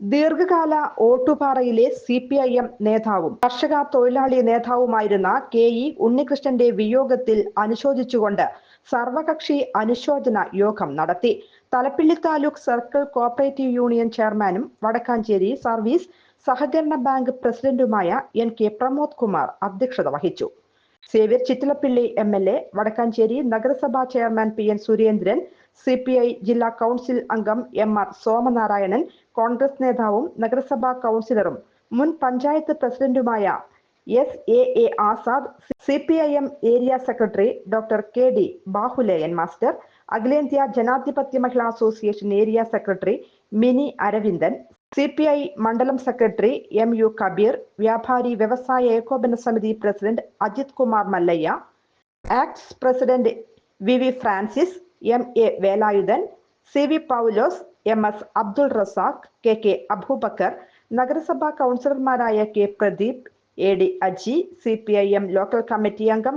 ദീർഘകാല ഓട്ടുപാറയിലെ C P I M നേതാവും കർഷക തൊഴിലാളി നേതാവുമായിരുന്ന കെ ഇ ഉണ്ണികൃഷ്ണന്റെ വിയോഗത്തിൽ അനുശോചിച്ചുകൊണ്ട് സർവകക്ഷി അനുശോചന യോഗം നടത്തി. Thalappilly taluk circle cooperative union ചെയർമാനും വടക്കാഞ്ചേരി സർവീസ് സഹകരണ ബാങ്ക് പ്രസിഡന്റുമായ എൻ കെ പ്രമോദ് കുമാർ അധ്യക്ഷത വഹിച്ചു. Xavier Chittilappilly M L A Vadakkanchery നഗരസഭാ chairman P N Surendran C P I ജില്ലാ കൗൺസിൽ അംഗം എം ആർ സോമനാരായണൻ കോൺഗ്രസ് നേതാവും നഗരസഭാ കൗൺസിലറും. മുൻ പഞ്ചായത്ത് പ്രസിഡന്റുമായ S A A Azad C P I M area secretary doctor K D Bahuleyan master അഖിലേന്ത്യാ ജനാധിപത്യ മഹിളാ association area secretary Mini Aravindan C P I മണ്ഡലം സെക്രട്ടറി എം യു കബീർ വ്യാപാരി വ്യവസായ ഏകോപന സമിതി president Ajith Kumar Mallayya acts president V V Francis M A Velayudhan C V Paulose M S Abdul Razak K K Aboobacker നഗരസഭാ കൗൺസിലർമാരായ K Pradeep A D Aji C P I M local committee അംഗം